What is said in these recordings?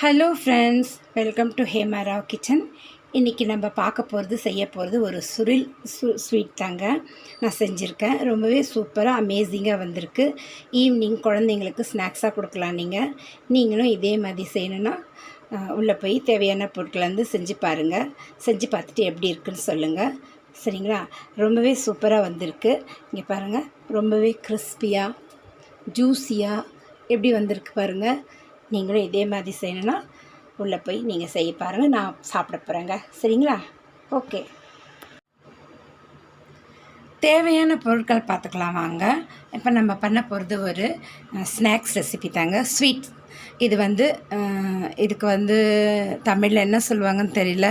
Hello friends welcome to Hemarao kitchen இன்றைக்கி நம்ம பார்க்க போகிறது செய்ய போகிறது ஒரு சுரில் சு ஸ்வீட் தாங்க. நான் செஞ்சுருக்கேன். ரொம்பவே சூப்பராக அமேசிங்காக வந்திருக்கு. ஈவினிங் குழந்தைங்களுக்கு ஸ்நாக்ஸாக கொடுக்கலாம் நீங்கள் நீங்களும் இதே மாதிரி செய்யணுன்னா உள்ளே போய் தேவையான பொருட்களை வந்து செஞ்சு பாருங்கள் செஞ்சு பார்த்துட்டு எப்படி இருக்குன்னு சொல்லுங்கள் சரிங்களா? ரொம்பவே சூப்பராக வந்திருக்கு. இங்கே பாருங்கள் ரொம்பவே கிறிஸ்பியாக ஜூஸியாக எப்படி வந்திருக்கு பாருங்கள் நீங்களும் இதே மாதிரி செய்யணுன்னா உள்ளே போய் நீங்கள் செய்ய பாருங்கள் நான் சாப்பிட போகிறேங்க சரிங்களா? ஓகே. தேவையான பொருட்கள் பார்த்துக்கலாம் வாங்க. இப்போ நம்ம பண்ண போகிறது ஒரு ஸ்நாக்ஸ் ரெசிபி தாங்க. ஸ்வீட் இது வந்து இதுக்கு வந்து தமிழில் என்ன சொல்லுவாங்கன்னு தெரியல.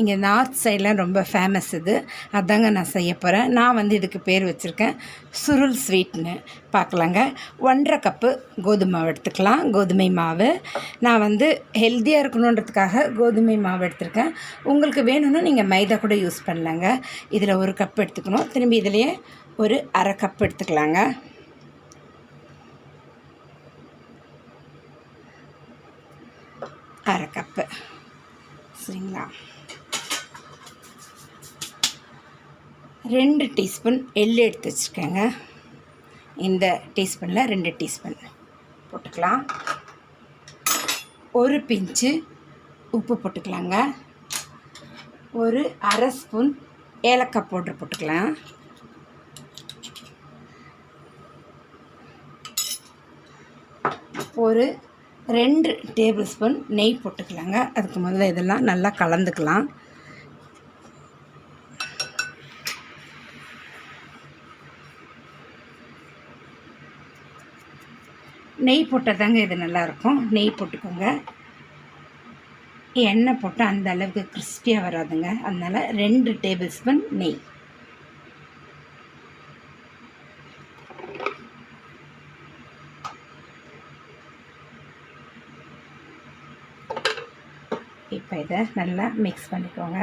இங்கே நார்த் சைட்லாம் ரொம்ப ஃபேமஸ் இது. அதாங்க நான் செய்ய போகிறேன் நான் வந்து இதுக்கு பேர் வச்சுருக்கேன். சுருள் ஸ்வீட்னு பார்க்கலாங்க. ஒன்றரை கப்பு கோதுமை மாவு எடுத்துக்கலாம். கோதுமை மாவு. நான் வந்து ஹெல்த்தியாக இருக்கணுன்றதுக்காக கோதுமை மாவு எடுத்திருக்கேன். உங்களுக்கு வேணும்னா நீங்கள் மைதா கூட யூஸ் பண்ணலாங்க. இதில் ஒரு கப் எடுத்துக்கணும். திரும்பி இதுலேயே ஒரு அரை கப் எடுத்துக்கலாங்க. அரை கப்பு. சரிங்களா? ரெண்டு டீஸ்பூன் எள்ளு எடுத்து வச்சுருக்கேங்க. இந்த டீஸ்பூனில் ரெண்டு டீஸ்பூன் போட்டுக்கலாம். ஒரு பிஞ்சு உப்பு போட்டுக்கலாங்க. ஒரு அரை ஸ்பூன் ஏலக்காய் பவுட்ரு போட்டுக்கலாம். ஒரு ரெண்டு டேபிள் ஸ்பூன் நெய் போட்டுக்கலாங்க. அதுக்கு முதல்ல இதெல்லாம் நல்லா கலந்துக்கலாம். நெய் போட்டால் தாங்க இது நல்லாயிருக்கும். நெய் போட்டுக்கோங்க. எண்ணெய் போட்டால் அந்த அளவுக்கு கிறிஸ்பியாக வராதுங்க. அதனால் ரெண்டு டேபிள் ஸ்பூன் நெய். இப்போ இதை நல்லா மிக்ஸ் பண்ணிக்கோங்க.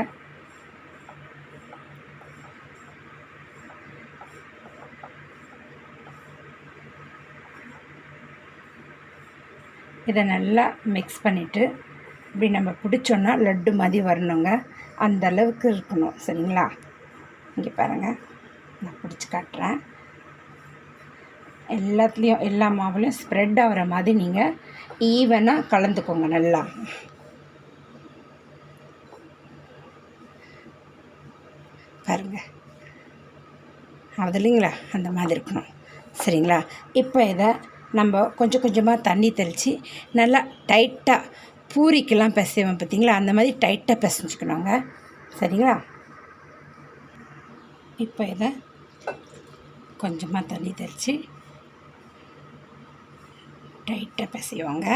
இதை நல்லா மிக்ஸ் பண்ணிவிட்டு இப்படி நம்ம பிடிச்சோன்னா லட்டு மாதிரி வரணுங்க. அந்த அளவுக்கு இருக்கணும் சரிங்களா? இங்கே பாருங்கள் நான் பிடிச்சி காட்டுறேன். எல்லாத்துலேயும் எல்லா மாவுலையும் ஸ்ப்ரெட் ஆகிற மாதிரி நீங்கள் ஈவனாக கலந்துக்கோங்க நல்லா. பாருங்கள் அது இல்லைங்களா அந்த மாதிரி இருக்கணும். சரிங்களா? இப்போ இதை நம்ம கொஞ்சம் கொஞ்சமாக தண்ணி தெளித்து நல்லா டைட்டாக பூரிக்கெல்லாம் பிசைவோம் பார்த்தீங்களா அந்த மாதிரி டைட்டாக பிசைஞ்சுக்கணுங்க. சரிங்களா? இப்போ இதை கொஞ்சமாக தண்ணி தெளித்து டைட்டாக பிசைவோங்க.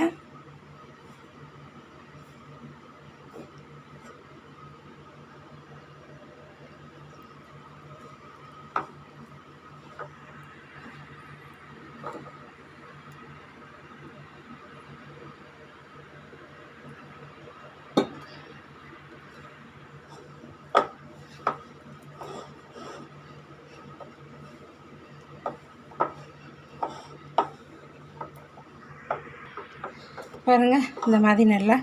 பாருங்கள் இந்த மாதிரி நல்லா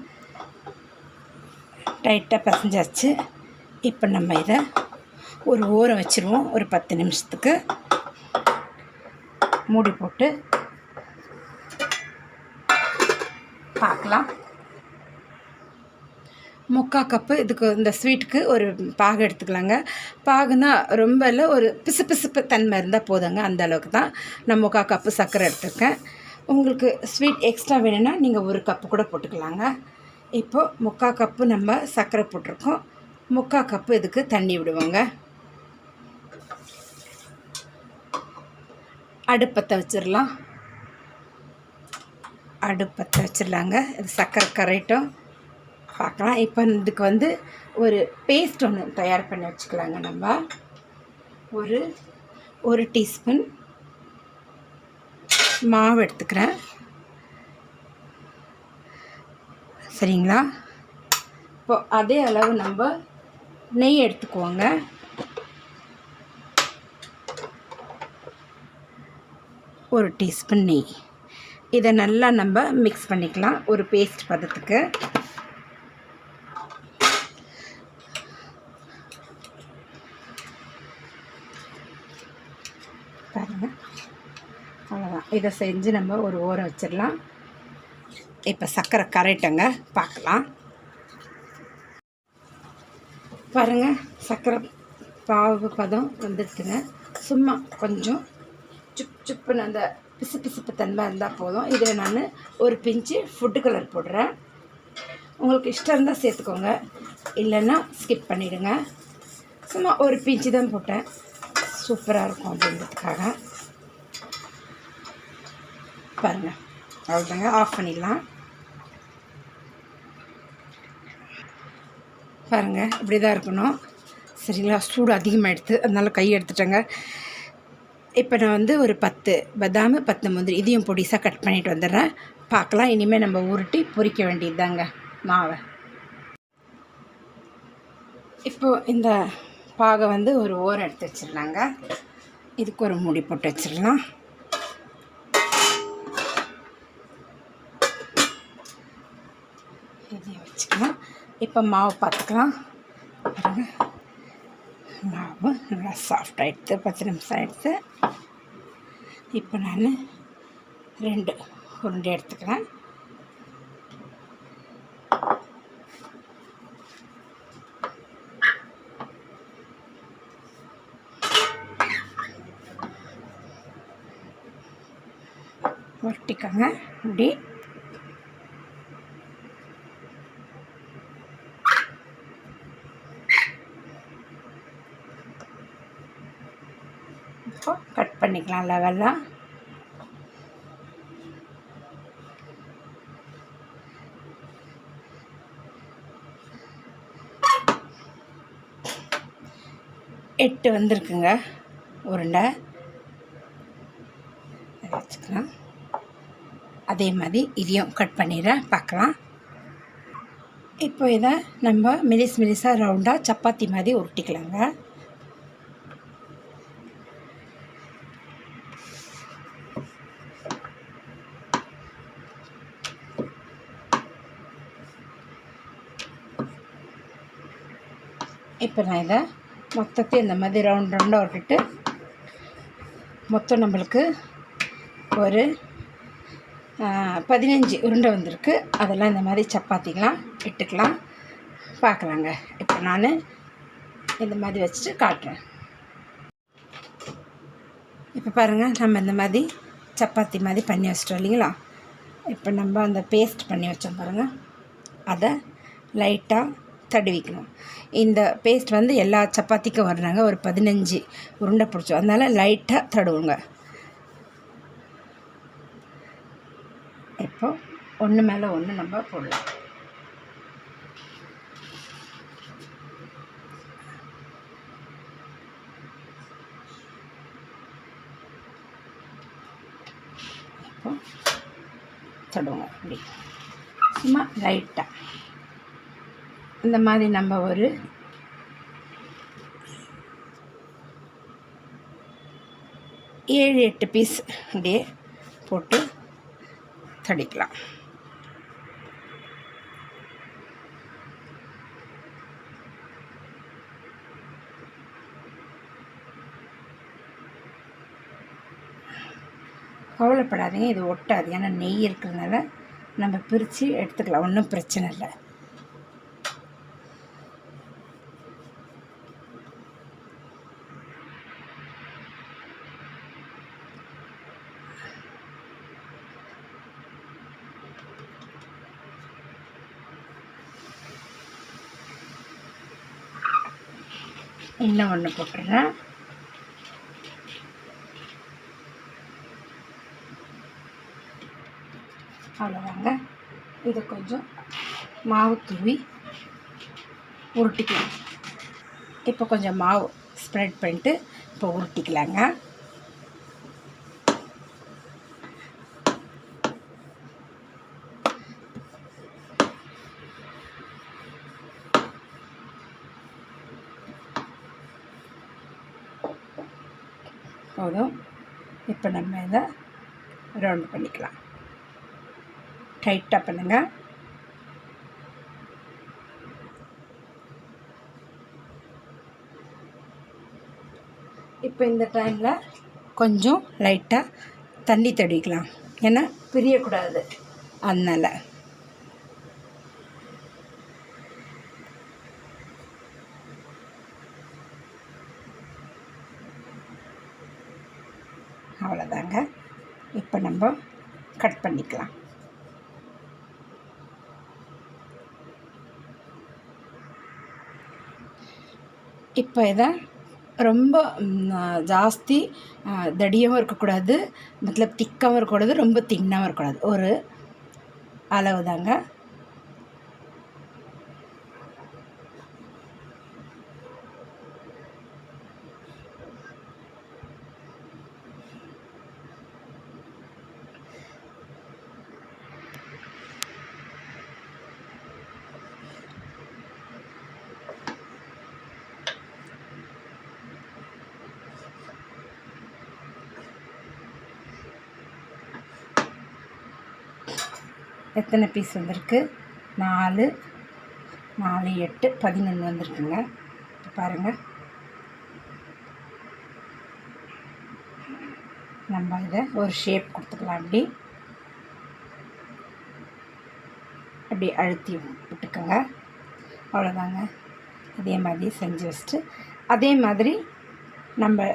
டைட்டாக பசஞ்சாச்சு. இப்போ நம்ம இதை ஒரு ஓரம் வச்சுருவோம். ஒரு பத்து நிமிஷத்துக்கு மூடி போட்டு பார்க்கலாம் முக்கால் கப்பு இதுக்கு இந்த ஸ்வீட்டுக்கு ஒரு பாகு எடுத்துக்கலாங்க. பாகுனா ரொம்ப இல்லை ஒரு பிசு பிசுப்பு தன்மை இருந்தால் போதுங்க அந்த அளவுக்கு தான். நான் முக்கால் கப்பு சர்க்கரை எடுத்துருக்கேன். உங்களுக்கு ஸ்வீட் எக்ஸ்ட்ரா வேணும்னா நீங்கள் ஒரு கப்பு கூட போட்டுக்கலாங்க. இப்போது முக்கால் கப்பு நம்ம சர்க்கரை போட்டிருக்கோம். முக்கால் கப்பு இதுக்கு தண்ணி விடுவோங்க. அடுப்பத்தை வச்சிடலாம். அடுப்பத்தை வச்சிடலாங்க. இது சர்க்கரை கரைட்டும் பார்க்கலாம். இப்போ இதுக்கு வந்து ஒரு பேஸ்ட் ஒன்று தயார் பண்ணி வச்சுக்கலாங்க நம்ம. ஒரு ஒரு டீஸ்பூன் மாவு எடுத்துக்கிறேன். சரிங்களா? இப்போ அதே அளவு நம்ம நெய் எடுத்துக்குவோங்க. ஒரு டீஸ்பூன் நெய். இதை நல்லா நம்ம மிக்ஸ் பண்ணிக்கலாம். ஒரு பேஸ்ட் பதத்துக்கு பாருங்கள் அவ்வளோதான் இதை செஞ்சு நம்ம ஒரு ஓரம் வச்சிடலாம். இப்போ சர்க்கரை கரைட்டங்க பார்க்கலாம். பாருங்கள் சர்க்கரை பாவு பதம் வந்துடுச்சுங்க சும்மா கொஞ்சம் சுப் சுப்புன்னு அந்த பிசு பிசுப்பு தன்மை இருந்தால் போதும். இதில் நான் ஒரு பிஞ்சு ஃபுட்டு கலர் போடுறேன். உங்களுக்கு இஷ்டம் இருந்தால் சேர்த்துக்கோங்க. இல்லைன்னா ஸ்கிப் பண்ணிவிடுங்க சும்மா ஒரு பிஞ்சு தான் போட்டேன். சூப்பராக இருக்கும் அப்படின்றதுக்காக. பாருங்கள் அவ்வளோதாங்க ஆஃப் பண்ணிடலாம். பாருங்கள் இப்படி தான் இருக்கணும். சரிங்களா? சூடு அதிகமாகிடுது அதனால் கை எடுத்துட்டேங்க. இப்போ நான் வந்து ஒரு பத்து பதாம் பத்து முந்திரி இதையும் பொடிசாக கட் பண்ணிட்டு வந்துடுறேன். பார்க்கலாம். இனிமேல் நம்ம உருட்டி பொரிக்க வேண்டியது தாங்க மாவை. இப்போது இந்த பாகை வந்து ஒரு ஓரம் எடுத்து வச்சிடலாங்க. இதுக்கு ஒரு மூடி போட்டு வச்சிடலாம். இதையும் வச்சுக்கலாம். இப்போ மாவு பார்த்துக்கலாம். பாருங்க. மாவு நல்லா சாஃப்ட் ஆகிடுது பத்து நிமிஷம் ஆகிடுது இப்போ நான் ரெண்டு உருண்டை எடுத்துக்கிறேன். ஒட்டிக்கோங்க இப்படி. இப்போ கட் பண்ணிக்கலாம் லெவலாக எட்டு வந்திருக்குங்க. உருண்டை. வச்சுக்கலாம். அதே மாதிரி இதையும் கட் பண்ணிடுறேன். பார்க்கலாம். இப்போ இதை நம்ம மெலிஸ் மெலிஸாக ரவுண்டாக சப்பாத்தி மாதிரி உருட்டிக்கலாங்க. இப்போ நான் இதை மொத்தத்தையும் இந்த மாதிரி ரவுண்ட் ரவுண்டாக விட்டுட்டு மொத்தம் நம்மளுக்கு ஒரு பதினஞ்சு உருண்டை வந்திருக்கு. அதெல்லாம் இந்த மாதிரி சப்பாத்திக்கலாம் இட்டுக்கலாம். பார்க்கலாங்க. இப்போ நான் இந்த மாதிரி வச்சுட்டு காட்டுறேன். இப்போ பாருங்கள் நம்ம இந்த மாதிரி சப்பாத்தி மாதிரி பண்ணி வச்சிட்டோம் இல்லைங்களா? இப்போ நம்ம அந்த பேஸ்ட் பண்ணி வச்சோம் பாருங்கள் அதை லைட்டாக தடவிக்கணும். இந்த பேஸ்ட் வந்து எல்லா சப்பாத்திக்கும் வர்றாங்க. ஒரு பதினஞ்சு உருண்டை பிடிச்சோம் அதனால் லைட்டாக தடுவுங்க. இப்போ ஒன்று மேலே ஒன்று நம்ம போடலாம். இப்போ தடுவோங்க. அப்படி சும்மா லைட்டாக இந்த மாதிரி நம்ம ஒரு ஏழு எட்டு பீஸ் அப்படியே போட்டு தடிக்கலாம். கவலைப்படாதீங்க இது ஒட்டாது. ஏன்னா நெய் இருக்கிறதுனால நம்ம பிரித்து எடுத்துக்கலாம் ஒன்றும் பிரச்சனை இல்லை. இன்னும் ஒன்று போட்டுடுறேன் அவ்வளோதாங்க இது கொஞ்சம் மாவு தூவி உருட்டிக்கலாம். இப்போ கொஞ்சம் மாவு ஸ்ப்ரெட் பண்ணிட்டு இப்போ உருட்டிக்கலாங்க போதும் இப்போ நம்ம இதை ரவுண்ட் பண்ணிக்கலாம். டைட்டாக பண்ணுங்கள் இப்போ இந்த டைமில் கொஞ்சம் லைட்டாக தண்ணி தடிக்கலாம் ஏன்னா பிரியக்கூடாது. அதனால் அவ்வளோதாங்க இப்போ நம்ம கட் பண்ணிக்கலாம். இப்போ இதை ரொம்ப ஜாஸ்தி தடியாகவும் இருக்கக்கூடாது மத்தலப் திக்காகவும் இருக்கக்கூடாது ரொம்ப தின்னாகவும் இருக்கக்கூடாது. ஒரு அளவு தாங்க எத்தனை பீஸ் வந்திருக்கு? நாலு நாலு எட்டு பதினொன்று வந்திருக்குங்க. பாருங்கள் நம்ம இதை ஒரு ஷேப் கொடுத்துக்கலாம் அப்படி. அப்படி அழுத்தி விட்டுக்கோங்க. அவ்வளோதாங்க அதே மாதிரி செஞ்சு வச்சுட்டு அதே மாதிரி நம்ம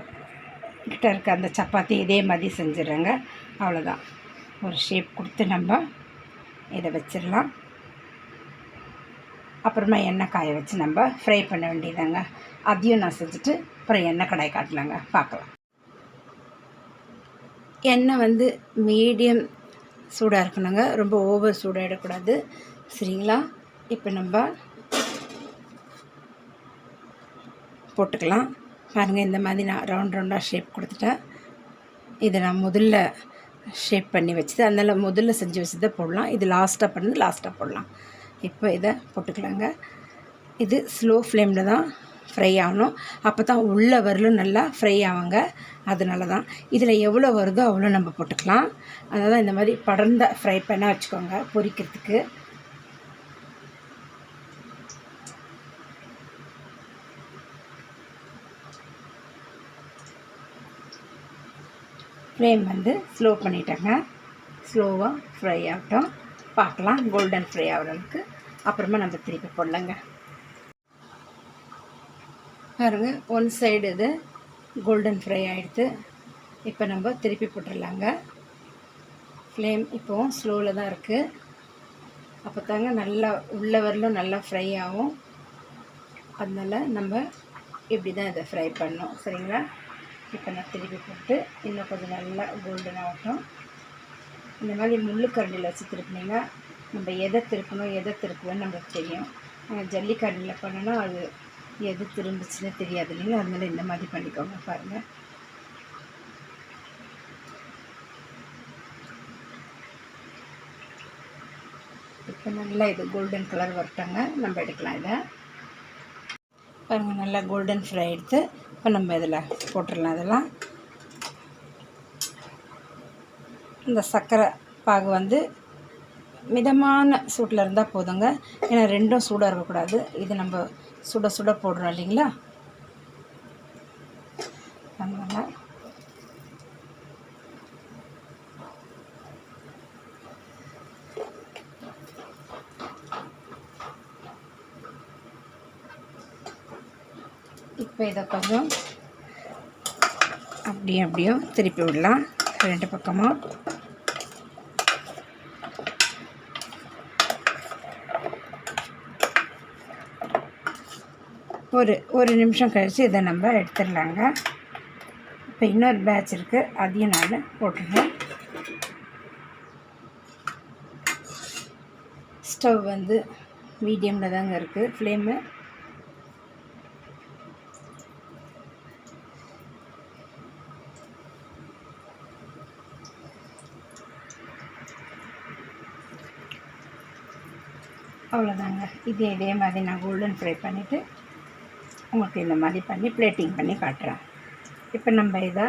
கிட்ட இருக்க அந்த சப்பாத்தி இதே மாதிரி செஞ்சிடுறேங்க. அவ்வளோதான் ஒரு ஷேப் கொடுத்து நம்ம இதை வச்சிடலாம். அப்புறமா எண்ணெய் காய வச்சு நம்ம ஃப்ரை பண்ண வேண்டியதாங்க அதையும் நான் செஞ்சுட்டு அப்புறம் எண்ணெய் கடாய் காட்டலாங்க. பார்க்கலாம். எண்ணெய் வந்து மீடியம் சூடாக இருக்கணுங்க. ரொம்ப ஓவர் சூடாக இடக்கூடாது. சரிங்களா? இப்போ நம்ம போட்டுக்கலாம். பாருங்கள் இந்த மாதிரி நான் ரவுண்ட் ரவுண்டாக ஷேப் கொடுத்துட்டேன். இதை நான் முதல்ல ஷேப் பண்ணி வச்சது அதனால் முதல்ல செஞ்சு வச்சதை போடலாம். இது லாஸ்ட்டாக பண்ணது லாஸ்ட்டாக போடலாம். இப்போ இதை போட்டுக்கலாங்க. இது ஸ்லோ ஃப்ளேமில் தான் ஃப்ரை ஆகணும். அப்போ தான் உள்ளே வரலும் நல்லா ஃப்ரை ஆகுங்க. அதனால தான். இதில் எவ்வளோ வருதோ அவ்வளோ நம்ம போட்டுக்கலாம். அதனால் இந்த மாதிரி படர்ந்த ஃப்ரை பண்ணால் வச்சுக்கோங்க பொரிக்கிறதுக்கு. ஃப்ளேம் வந்து ஸ்லோ பண்ணிட்டேங்க. ஸ்லோவாக ஃப்ரை ஆகட்டும். பார்க்கலாம் கோல்டன் ஃப்ரை ஆகிறதுக்கு அப்புறமா நம்ம திருப்பி போடலாங்க. பாருங்க ஒன் சைடு இது கோல்டன் ஃப்ரை ஆகிடுது இப்போ நம்ம திருப்பி போட்டுடலாங்க. ஃப்ளேம் இப்போவும் ஸ்லோவில் தான் இருக்குது அப்போ தாங்க நல்லா உள்ள வரலும் நல்லா ஃப்ரை ஆகும். அதனால நம்ம இப்படி தான் இதை ஃப்ரை பண்ணோம் சரிங்களா? இப்போ நான் திருப்பி போட்டு இன்னும் கொஞ்சம் நல்லா கோல்டன் ஆகட்டும் இந்த மாதிரி முள்ளுக்கரண்டியில் வச்சு திருப்பினீங்கன்னா நம்ம எதை திருப்பணும் எதை திருப்பணும்னு நம்மளுக்கு தெரியும். ஆனால் ஜல்லிக்கரண்டியில் பண்ணோன்னா அது எது திரும்பிச்சுன்னு தெரியாது இல்லைங்களா? அதனால இந்த மாதிரி பண்ணிக்கோங்க பாருங்கள் இப்போ நல்லா இது கோல்டன் கலர் வரட்டாங்க. நம்ம எடுக்கலாம் இதை. பாருங்கள் நல்லா கோல்டன் ஃப்ரை எடுத்து இப்போ நம்ம இதில் போட்டுடலாம் இதெல்லாம். இந்த சர்க்கரை பாகு வந்து மிதமான சூட்டில் இருந்தால் போதுங்க. ஏன்னா ரெண்டும் சூடாக இருக்கக்கூடாது. இது நம்ம சுட சுட போடுறோம் இல்லைங்களா? அதனால் இப்போ இதை கொஞ்சம் அப்படியும் அப்படியும் திருப்பி விடலாம். ரெண்டு பக்கமும் ஒரு ஒரு நிமிஷம் கழித்து இதை நம்ம எடுத்துடலாங்க. இப்போ இன்னொரு பேட்ச் இருக்குது அதையும் நான் போட்டுருவேன் ஸ்டவ் வந்து மீடியமில் தாங்க இருக்குது ஃப்ளேமு அவ்வளோதாங்க. இதே இதே மாதிரி நான் கோல்டன் ஃப்ரை பண்ணிவிட்டு உங்களுக்கு இந்த மாதிரி பண்ணி பிளேட்டிங் பண்ணி காட்டுறேன். இப்போ நம்ம இதை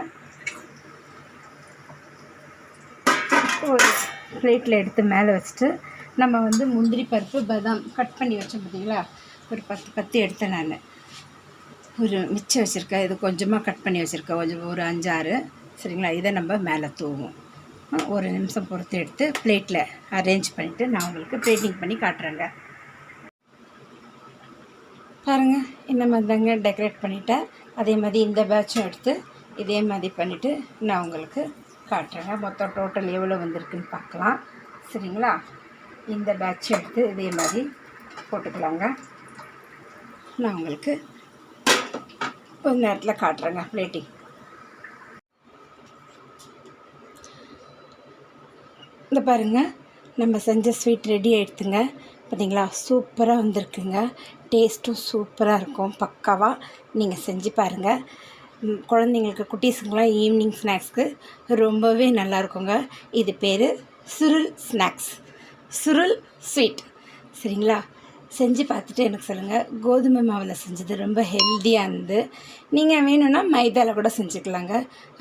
ஒரு பிளேட்டில் எடுத்து மேலே வச்சுட்டு நம்ம வந்து முந்திரி பருப்பு பதாம் கட் பண்ணி வச்சோம் பார்த்தீங்களா? ஒரு பத்து பத்து எடுத்தேன் நான். ஒரு மிச்சம் வச்சுருக்கேன் இது கொஞ்சமாக கட் பண்ணி வச்சுருக்கேன் கொஞ்சம் ஒரு அஞ்சாறு. சரிங்களா? இதை நம்ம மேலே தூவும். ஒரு நிமிஷம் பொறுத்து எடுத்து பிளேட்டில் அரேஞ்ச் பண்ணிவிட்டு நான் உங்களுக்கு பிளேட்டிங் பண்ணி காட்டுறேங்க. பாருங்கள் இந்த மாதிரி தாங்க டெக்கரேட் பண்ணிவிட்டேன் அதே மாதிரி இந்த பேட்சும் எடுத்து இதே மாதிரி பண்ணிவிட்டு நான் உங்களுக்கு காட்டுறேங்க. மொத்தம் டோட்டல் எவ்வளோ வந்திருக்குன்னு பார்க்கலாம். சரிங்களா? இந்த பேட்ச் எடுத்து இதே மாதிரி போட்டுக்கலாங்க. நான் உங்களுக்கு கொஞ்ச நேரத்தில் காட்டுறேங்க பிளேட்டிங் இந்த பாருங்கள் நம்ம செஞ்ச ஸ்வீட் ரெடி ஆகிடுத்துங்க பார்த்தீங்களா சூப்பராக வந்திருக்குங்க. டேஸ்ட்டும் சூப்பராக இருக்கும். பக்காவாக நீங்கள் செஞ்சு பாருங்கள் குழந்தைங்களுக்கு குட்டீஸுங்களாம் ஈவினிங் ஸ்நாக்ஸ்க்கு ரொம்பவே நல்லாயிருக்குங்க இது பேர் சுருள் ஸ்நாக்ஸ் சுருள் ஸ்வீட் சரிங்களா? செஞ்சு பார்த்துட்டு எனக்கு சொல்லுங்கள் கோதுமை மாவில் செஞ்சது ரொம்ப ஹெல்த்தியாக இருந்து நீங்கள் வேணும்னா மைதாவில் கூட செஞ்சுக்கலாங்க.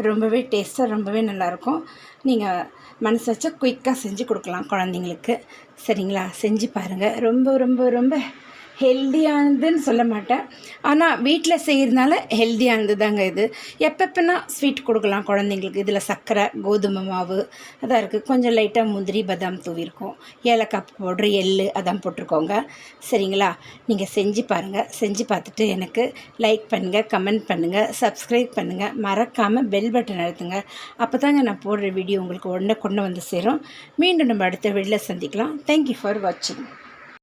ரொம்பவே டேஸ்ட்டாக ரொம்பவே நல்லாயிருக்கும் நீங்கள் மனசு வச்சா குயிக்காக செஞ்சு கொடுக்கலாம் குழந்தைங்களுக்கு. சரிங்களா? செஞ்சு பாருங்கள் ரொம்ப ரொம்ப ரொம்ப ஹெல்தியானதுன்னு சொல்ல மாட்டேன். ஆனால் வீட்டில் செய்கிறதுனால ஹெல்தியானது தாங்க இது. எப்பப்போனா ஸ்வீட் கொடுக்கலாம் குழந்தைங்களுக்கு. இதில் சர்க்கரை கோதுமை மாவு அதான் இருக்குது கொஞ்சம் லைட்டாக முந்திரி பாதாம் தூவிருக்கும் ஏலக்காய் பவுட்ரு எள் அதான் போட்டிருக்கோங்க. சரிங்களா? நீங்கள் செஞ்சு பாருங்கள் செஞ்சு பார்த்துட்டு எனக்கு லைக் பண்ணுங்கள் கமெண்ட் பண்ணுங்கள் சப்ஸ்கிரைப் பண்ணுங்கள் மறக்காமல் பெல் பட்டன் அழுத்துங்க. அப்போ தாங்க நான் போடுற வீடியோ உங்களுக்கு உடனே கொண்டு வந்து சேரும். மீண்டும் நம்ம அடுத்த வீடியோவில் சந்திக்கலாம். தேங்க்யூ ஃபார் வாட்சிங்